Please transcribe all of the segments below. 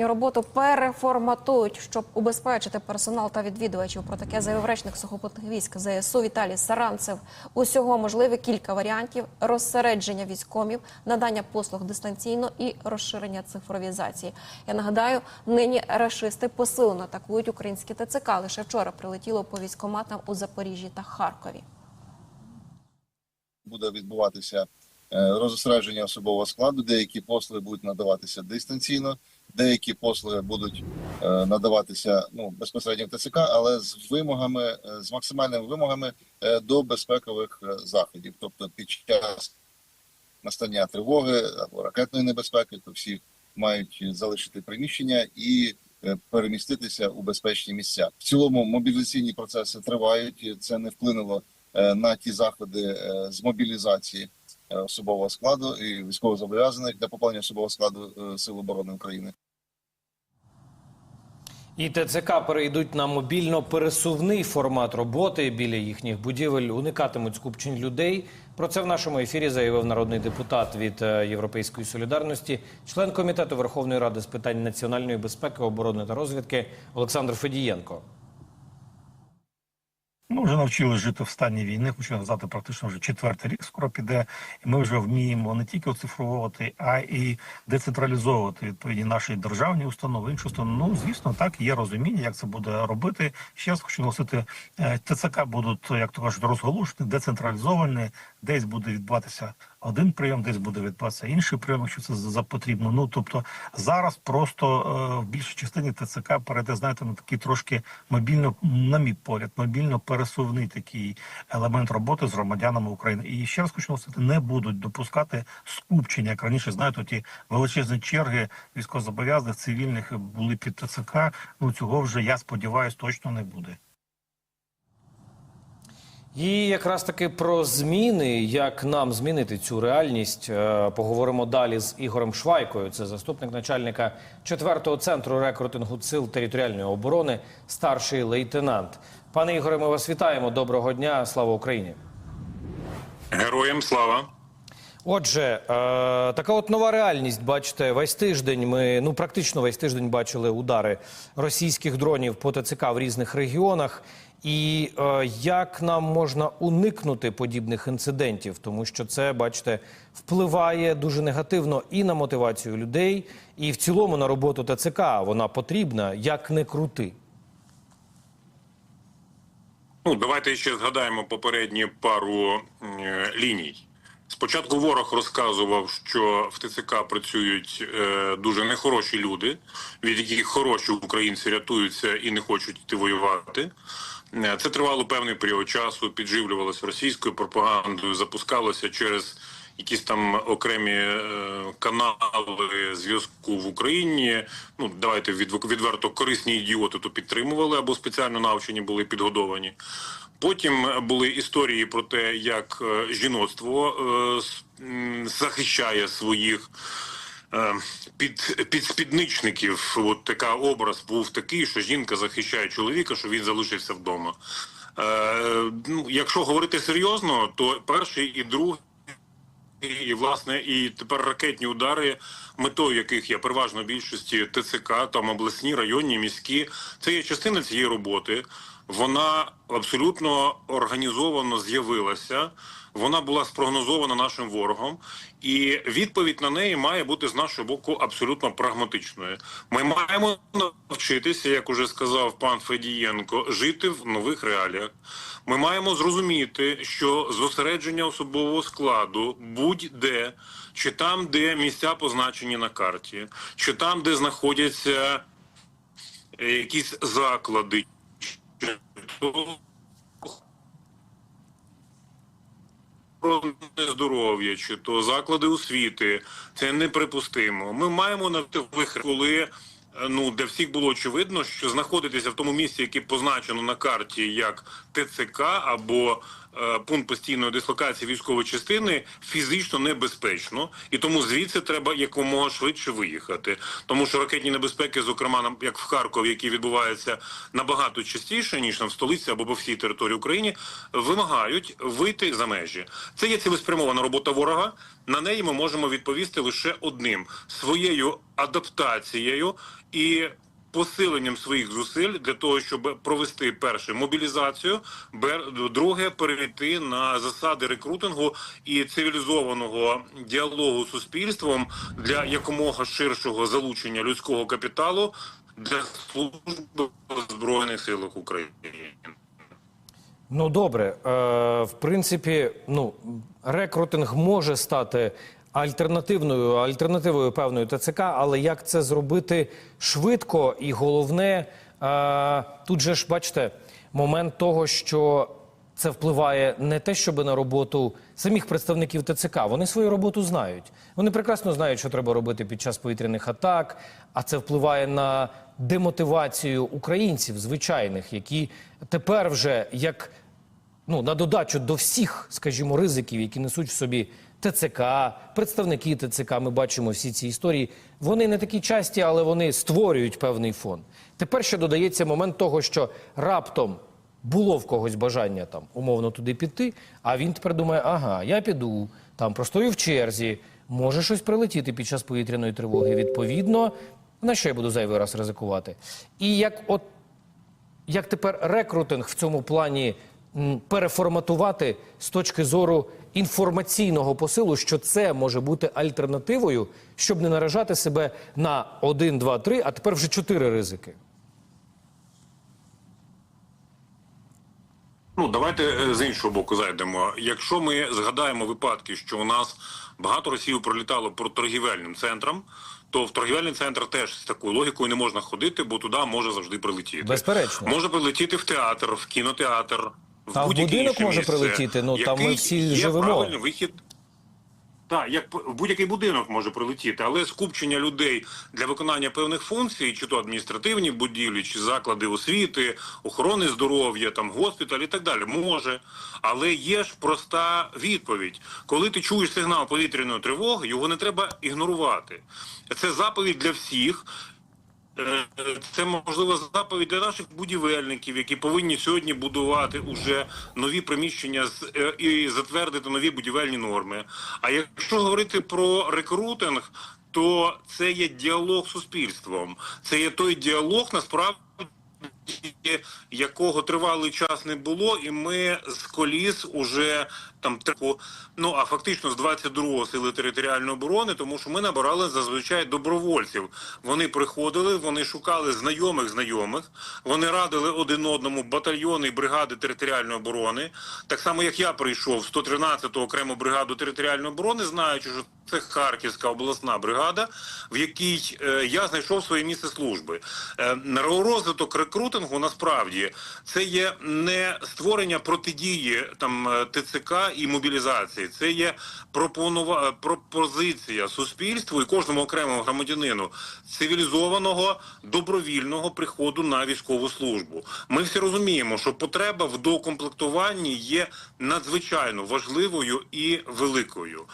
їхню роботу переформатують, щоб убезпечити персонал та відвідувачів. Про таке заявив речник сухопутних військ ЗСУ Віталій Саранцев. Усього можливі кілька варіантів: розсередження військомів, надання послуг дистанційно і розширення цифровізації. Я нагадаю, нині рашисти посилено атакують українські ТЦК. Лише вчора прилетіло по військоматам у Запоріжжі та Харкові. буде відбуватися е, розосередження особового складу. Деякі послуги будуть надаватися дистанційно, деякі послуги будуть е, надаватися ну безпосередньо в ТЦК, але з вимогами, е, з максимальними вимогами е, до безпекових заходів. Тобто, під час настання тривоги або ракетної небезпеки, то всі мають залишити приміщення і переміститися у безпечні місця. В цілому мобілізаційні процеси тривають. Це не вплинуло на ті заходи з мобілізації особового складу і військовозобов'язаних для поповнення особового складу Сил оборони України. І ТЦК перейдуть на мобільно-пересувний формат роботи біля їхніх будівель, уникатимуть скупчень людей. Про це в нашому ефірі заявив народний депутат від е, Європейської солідарності, член комітету Верховної Ради з питань національної безпеки, оборони та розвідки Олександр Федієнко. Ми вже навчили жити в стані війни, хочу назвати практично вже четвертий рік скоро піде, і ми вже вміємо не тільки оцифровувати, а і децентралізовувати відповідні наші державні установи, інші установи. Ну звісно, так є розуміння, як це буде робити. Ще раз хочу носити ТЦК будуть, як то кажуть, розголошені, децентралізовані. Десь буде відбуватися один прийом, десь буде відбуватися інший прийом, якщо це за потрібно. Ну тобто зараз просто е, в більшій частині ТЦК перейде, знаєте, на такий трошки мобільно, на мій погляд, мобільно пересувний такий елемент роботи з громадянами України. І ще раз хочу наголосити, не будуть допускати скупчення. Як раніше знаєте, ті величезні черги військовозобов'язаних цивільних були під ТЦК. Ну цього вже я сподіваюся, точно не буде. І якраз таки про зміни, як нам змінити цю реальність, е, поговоримо далі з Ігорем Швайкою. Це заступник начальника 4-го центру рекрутингу сил територіальної оборони, старший лейтенант. Пане Ігоре, ми вас вітаємо. Доброго дня. Слава Україні. Героям слава. Отже, е, така от нова реальність. Бачите, весь тиждень ми ну практично весь тиждень бачили удари російських дронів по ТЦК в різних регіонах. І е, як нам можна уникнути подібних інцидентів, тому що це, бачите, впливає дуже негативно і на мотивацію людей, і в цілому на роботу ТЦК. Вона потрібна, як не крути. Ну, давайте ще згадаємо попередні пару е, ліній. Спочатку ворог розказував, що в ТЦК працюють е, дуже нехороші люди, від яких хороші українці рятуються і не хочуть йти воювати. Е, Це тривало певний період часу, підживлювалося російською пропагандою, запускалося через якісь там окремі е, канали зв'язку в Україні. Ну давайте від, відверто корисні ідіоти то підтримували або спеціально навчені були підгодовані. Потім були історії про те, як е, жіноцтво захищає своїх е, під, підспідничників. От така образ був такий, що жінка захищає чоловіка, що він залишився вдома. Е, ну, якщо говорити серйозно, то перший і другий. І власне, і тепер ракетні удари, метою яких є переважно більшості ТЦК, там обласні, районні, міські, це є частина цієї роботи. Вона абсолютно організовано з'явилася. Вона була спрогнозована нашим ворогом, і відповідь на неї має бути з нашого боку абсолютно прагматичною. Ми маємо навчитися, як уже сказав пан Федієнко, жити в нових реаліях. Ми маємо зрозуміти, що зосередження особового складу будь-де, чи там, де місця позначені на карті, чи там, де знаходяться якісь заклади, то здоров'я, чи то заклади освіти, це неприпустимо. Ми маємо на вихід, коли е, ну для всіх було очевидно, що знаходитися в тому місці, яке позначено на карті як ТЦК або пункт постійної дислокації військової частини фізично небезпечно, і тому звідси треба якомога швидше виїхати. Тому що ракетні небезпеки, зокрема як в Харкові, які відбуваються набагато частіше ніж в столиці або по всій території України, вимагають вийти за межі. Це є цілеспрямована робота ворога. На неї ми можемо відповісти лише одним своєю адаптацією і посиленням своїх зусиль для того, щоб провести перше мобілізацію, друге перейти на засади рекрутингу і цивілізованого діалогу з суспільством для якомога ширшого залучення людського капіталу для служби збройних силах України. Ну добре, е, в принципі, ну рекрутинг може стати альтернативною альтернативою певної ТЦК, але як це зробити швидко і головне, е, тут же ж бачите момент того, що це впливає не те, щоб на роботу самих представників ТЦК. Вони свою роботу знають. Вони прекрасно знають, що треба робити під час повітряних атак, а це впливає на демотивацію українців звичайних, які тепер вже як ну, на додачу до всіх, скажімо, ризиків, які несуть в собі ТЦК, представники ТЦК, ми бачимо всі ці історії. Вони не такі часті, але вони створюють певний фон. Тепер ще додається момент того, що раптом було в когось бажання там умовно туди піти, а він тепер думає, ага, я піду, там простою в черзі, може щось прилетіти під час повітряної тривоги. Відповідно, на що я буду зайвий раз ризикувати? І як от як тепер рекрутинг в цьому плані переформатувати з точки зору інформаційного посилу, що це може бути альтернативою, щоб не наражати себе на один, два, три, а тепер вже чотири ризики. Ну, давайте е, з іншого боку зайдемо. Якщо ми згадаємо випадки, що у нас багато росіїв пролітало по торгівельним центрам, то в торгівельний центр теж з такою логікою не можна ходити, бо туди може завжди прилетіти. Безперечно. Може прилетіти в театр, в кінотеатр, в Та в будь-яке будинок інше може місце, прилетіти, ну, там ми всі є живемо. правильний вихід. Так, як будь-який будинок може прилетіти, але скупчення людей для виконання певних функцій, чи то адміністративні будівлі, чи заклади освіти, охорони здоров'я, там госпіталь і так далі, може. Але є ж проста відповідь: коли ти чуєш сигнал повітряної тривоги, його не треба ігнорувати. Це заповідь для всіх. Е, Це можливо заповідь для наших будівельників, які повинні сьогодні будувати уже нові приміщення е, і затвердити нові будівельні норми. А якщо говорити про рекрутинг, то це є діалог з суспільством. Це є той діалог насправді. Якого тривалий час не було, і ми з коліс уже там ну а фактично з 22-го сили територіальної оборони, тому що ми набирали зазвичай добровольців. Вони приходили, вони шукали знайомих знайомих, вони радили один одному батальйони і бригади територіальної оборони. Так само, як я прийшов в 113-ту окрему бригаду територіальної оборони, знаючи, що це Харківська обласна бригада, в якій е, я знайшов своє місце служби. Е, розвиток рекрутингу насправді це є не створення протидії там е, ТЦК і мобілізації. Це є пропонува пропозиція суспільству і кожному окремому громадянину цивілізованого добровільного приходу на військову службу. Ми всі розуміємо, що потреба в докомплектуванні є надзвичайно важливою і великою.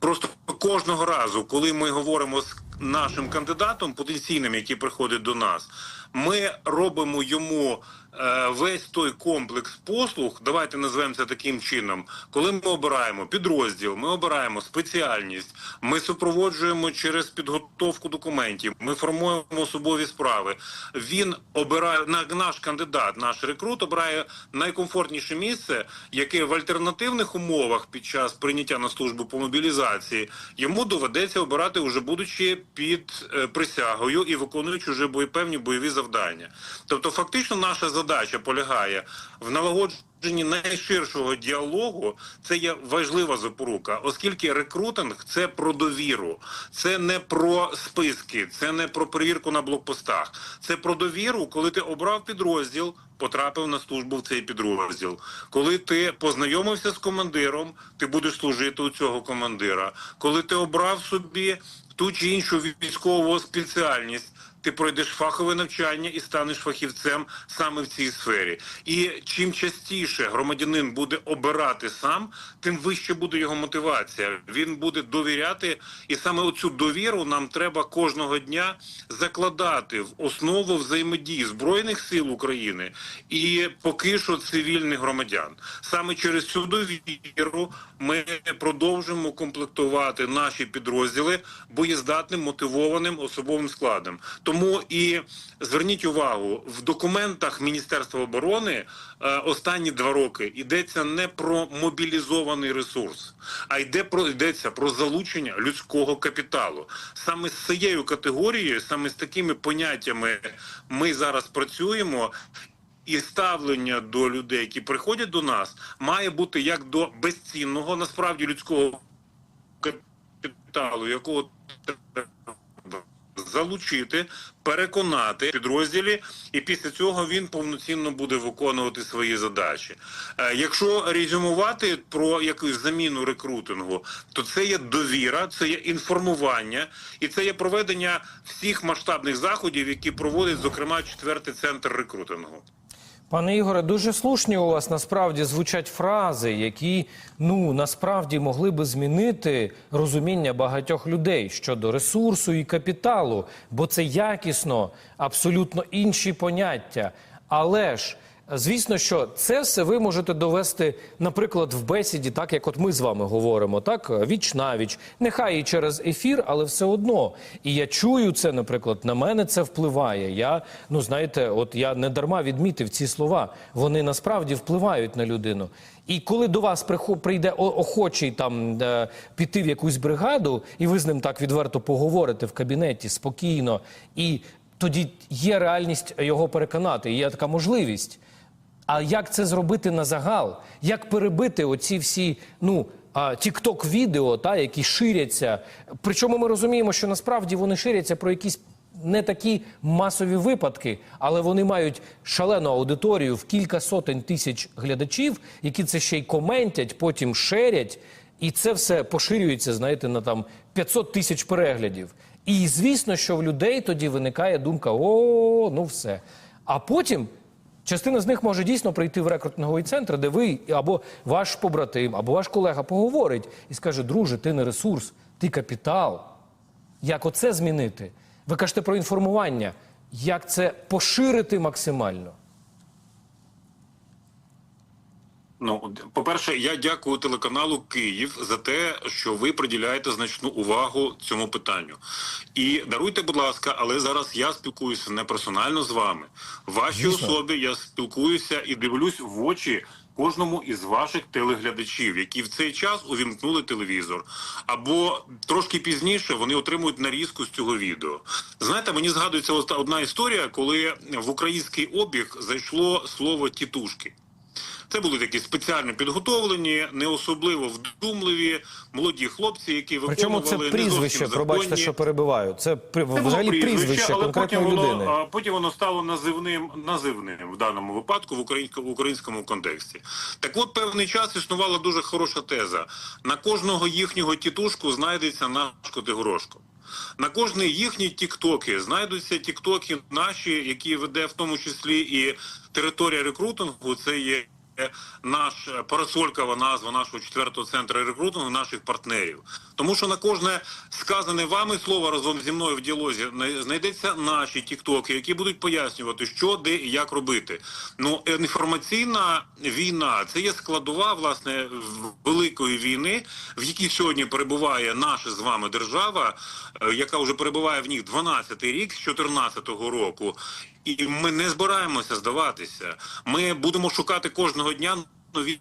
Просто кожного разу, коли ми говоримо з нашим кандидатом потенційним, який приходить до нас, ми робимо йому весь той комплекс послуг. Давайте назвемо це таким чином. Коли ми обираємо підрозділ, ми обираємо спеціальність, ми супроводжуємо через підготовку документів, ми формуємо особові справи. Він обирає на- наш кандидат, наш рекрут обирає найкомфортніше місце, яке в альтернативних умовах під час прийняття на службу по мобілізації йому доведеться обирати, уже будучи під е, присягою і виконуючи вже певні бойові завдання. Тобто, фактично, наша задача полягає в налагодженні найширшого діалогу. Це є важлива запорука, оскільки рекрутинг це про довіру, це не про списки, це не про перевірку на блокпостах. Це про довіру, коли ти обрав підрозділ, потрапив на службу в цей підрозділ. Коли ти познайомився з командиром, ти будеш служити у цього командира. Коли ти обрав собі ту чи іншу військову спеціальність, ти пройдеш фахове навчання і станеш фахівцем саме в цій сфері. І чим частіше громадянин буде обирати сам, тим вище буде його мотивація. Він буде довіряти, і саме оцю довіру нам треба кожного дня закладати в основу взаємодії збройних сил України і поки що цивільних громадян. Саме через цю довіру ми продовжимо комплектувати наші підрозділи боєздатним мотивованим особовим складом. Тому і зверніть увагу в документах Міністерства оборони е, останні два роки йдеться не про мобілізований ресурс, а йде про йдеться про залучення людського капіталу. Саме з цією категорією, саме з такими поняттями ми зараз працюємо. І ставлення до людей, які приходять до нас, має бути як до безцінного, насправді людського капіталу, якого треба залучити, переконати підрозділі, і після цього він повноцінно буде виконувати свої задачі. Е, Якщо резюмувати про якусь заміну рекрутингу, то це є довіра, це є інформування, і це є проведення всіх масштабних заходів, які проводить, зокрема, четвертий центр рекрутингу. Пане Ігоре, дуже слушні у вас насправді звучать фрази, які ну насправді могли би змінити розуміння багатьох людей щодо ресурсу і капіталу, бо це якісно, абсолютно інші поняття. Але ж звісно, що це все ви можете довести, наприклад, в бесіді, так як от ми з вами говоримо, так віч навіч, нехай і через ефір, але все одно. І я чую це, наприклад, на мене це впливає. Я ну знаєте, от я не дарма відмітив ці слова. Вони насправді впливають на людину. І коли до вас прийде охочий там е, піти в якусь бригаду, і ви з ним так відверто поговорите в кабінеті спокійно, і тоді є реальність його переконати, є така можливість. А як це зробити на загал? Як перебити оці всі ну тікток відео, та які ширяться? Причому ми розуміємо, що насправді вони ширяться про якісь не такі масові випадки, але вони мають шалену аудиторію в кілька сотень тисяч глядачів, які це ще й коментять, потім шерять, і це все поширюється, знаєте, на там 500 тисяч переглядів. І звісно, що в людей тоді виникає думка: о, ну все. А потім Частина з них може дійсно прийти в рекрутинговий центр, де ви або ваш побратим, або ваш колега поговорить і скаже: друже, ти не ресурс, ти капітал. Як оце змінити? Ви кажете про інформування. Як це поширити максимально? Ну, по-перше, я дякую телеканалу Київ за те, що ви приділяєте значну увагу цьому питанню. І даруйте, будь ласка, але зараз я спілкуюся не персонально з вами. Вашій особі я спілкуюся і дивлюсь в очі. Кожному із ваших телеглядачів, які в цей час увімкнули телевізор, або трошки пізніше вони отримують нарізку з цього відео. Знаєте, мені згадується одна історія, коли в український обіг зайшло слово тітушки. Це були такі спеціально підготовлені, не особливо вдумливі молоді хлопці, які Причому це прізвище, пробачте, що перебиваю. Це це взагалі прізвище але конкретної потім воно, людини. а, потім воно стало називним називним в даному випадку в українському українському контексті. Так от певний час існувала дуже хороша теза: на кожного їхнього тітушку знайдеться наш Котигорошко. На кожний їхні тіктоки знайдуться тіктоки наші, які веде в тому числі і територія рекрутингу. Це є наш е, парасолькова назва нашого четвертого центру рекрутингу, наших партнерів. Тому що на кожне сказане вами слово разом зі мною в діалозі най- знайдеться наші тіктоки, які будуть пояснювати, що де і як робити. Ну інформаційна війна це є складова власне великої війни, в якій сьогодні перебуває наша з вами держава, е, яка вже перебуває в них 12-й рік з 14-го року. І ми не збираємося здаватися. Ми будемо шукати кожного дня нові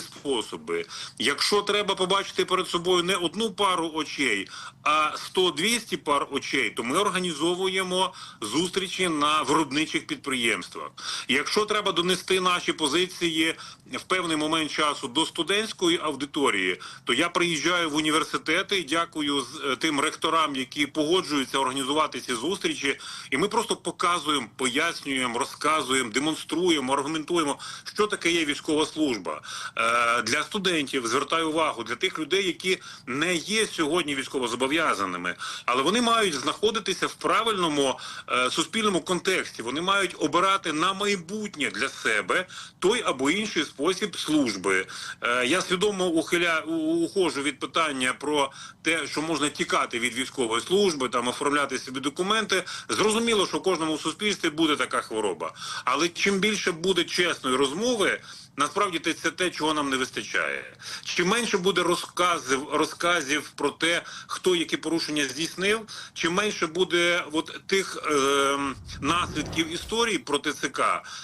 способи. Якщо треба побачити перед собою не одну пару очей, а 100-200 пар очей, то ми організовуємо зустрічі на виробничих підприємствах. Якщо треба донести наші позиції в певний момент часу до студентської аудиторії, то я приїжджаю в університети і дякую е, тим ректорам, які погоджуються організувати ці зустрічі, і ми просто показуємо, пояснюємо, розказуємо, демонструємо, аргументуємо, що таке є військова служба. Е, Для студентів звертаю увагу для тих людей, які не є сьогодні військовозобов'язаними, але вони мають знаходитися в правильному е, суспільному контексті. Вони мають обирати на майбутнє для себе той або інший спосіб служби. Е, Я свідомо ухиля ухожу від питання про те, що можна тікати від військової служби, там оформляти собі документи. Зрозуміло, що в кожному суспільстві буде така хвороба. Але чим більше буде чесної розмови. Насправді це- те, чого нам не вистачає. Чим менше буде розказів, розказів про те, хто які порушення здійснив, чим менше буде от тих е, наслідків історії про ТЦК.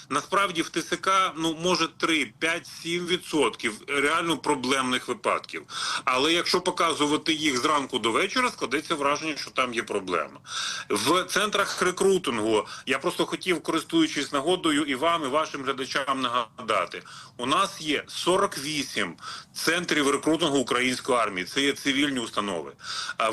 Насправді в ТЦК ну може 3, 5, 7 відсотків реально проблемних випадків. Але якщо показувати їх зранку до вечора, складеться враження, що там є проблема. В центрах рекрутингу я просто хотів, користуючись нагодою, і вам, і вашим глядачам нагадати. У нас є 48 центрів рекрутингу української армії. Це є цивільні установи.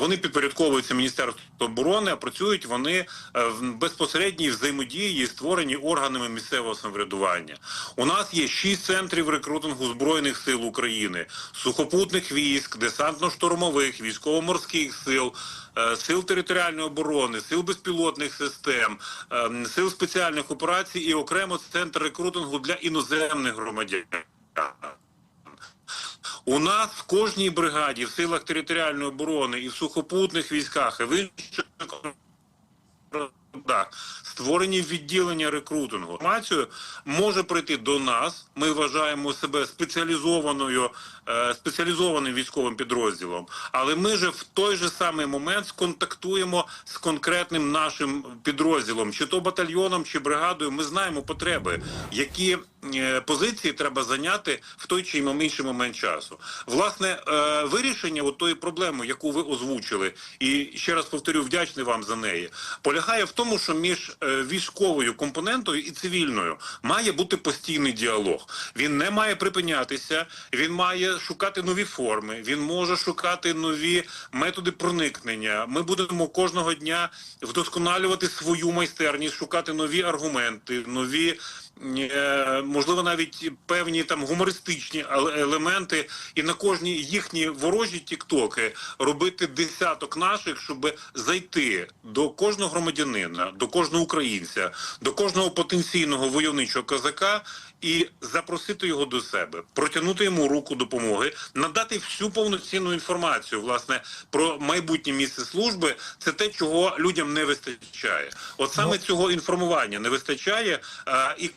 Вони підпорядковуються Міністерству оборони, а працюють вони е, в безпосередній взаємодії створені органами місцевого самоврядування. У нас є 6 центрів рекрутингу збройних сил України, сухопутних військ, десантно-штурмових, військово-морських сил. Е, Сил територіальної оборони, сил безпілотних систем, ем, сил спеціальних операцій і окремо центр рекрутингу для іноземних громадян. У нас в кожній бригаді, в силах територіальної оборони і в сухопутних військах, і в інших створені відділення рекрутингу. Інформацію може прийти до нас. Ми вважаємо себе спеціалізованою спеціалізованим військовим підрозділом, але ми же в той же самий момент сконтактуємо з конкретним нашим підрозділом, чи то батальйоном, чи бригадою. Ми знаємо потреби, які е, позиції треба зайняти в той чи інший момент часу. Власне, е, вирішення тої проблеми, яку ви озвучили, і ще раз повторю, вдячний вам за неї, полягає в тому, що між е, військовою компонентою і цивільною має бути постійний діалог. Він не має припинятися, він має шукати нові форми, він може шукати нові методи проникнення. Ми будемо кожного дня вдосконалювати свою майстерність, шукати нові аргументи, нові. Е, Можливо, навіть певні там гумористичні елементи, і на кожні їхні ворожі тіктоки робити десяток наших, щоб зайти до кожного громадянина, до кожного українця, до кожного потенційного войовничого козака і запросити його до себе, протягнути йому руку допомоги, надати всю повноцінну інформацію власне про майбутнє місце служби. Це те, чого людям не вистачає. От саме цього інформування не вистачає. А, і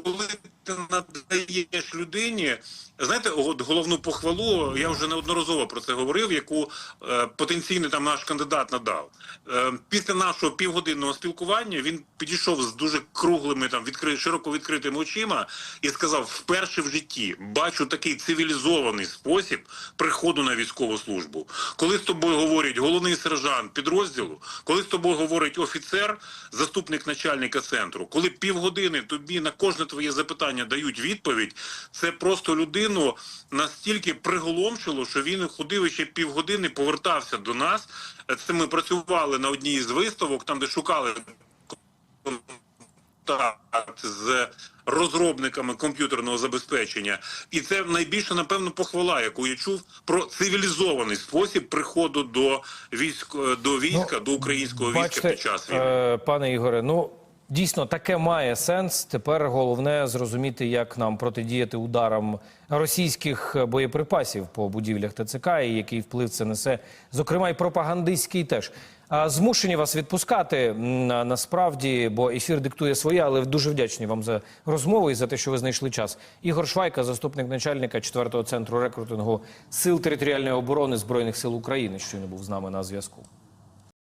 коли ти надаєш людині, знаєте, от головну похвалу, я вже неодноразово про це говорив, яку е, потенційний там наш кандидат надав. Е, після нашого півгодинного спілкування він підійшов з дуже круглими, там відкри, широко відкритими очима і сказав: вперше в житті бачу такий цивілізований спосіб приходу на військову службу. Коли з тобою говорять головний сержант підрозділу, коли з тобою говорить офіцер, заступник начальника центру, коли півгодини тобі на кожне твоє запитання дають відповідь, це просто людину настільки приголомшило, що він ходив ще півгодини, повертався до нас. Це ми працювали на одній із виставок, там де шукали контакт з розробниками комп'ютерного забезпечення, і це найбільше напевно похвала, яку я чув про цивілізований спосіб приходу до військ до війська, до українського війська під час війни. е, пане Ігоре, ну дійсно таке має сенс. Тепер головне зрозуміти, як нам протидіяти ударам російських боєприпасів по будівлях ТЦК і який вплив це несе, зокрема і пропагандистський теж. Змушені вас відпускати насправді, бо ефір диктує своє, але дуже вдячні вам за розмову і за те, що ви знайшли час. Ігор Швайка, заступник начальника 4-го центру рекрутингу сил територіальної оборони збройних сил України, щойно був з нами на зв'язку.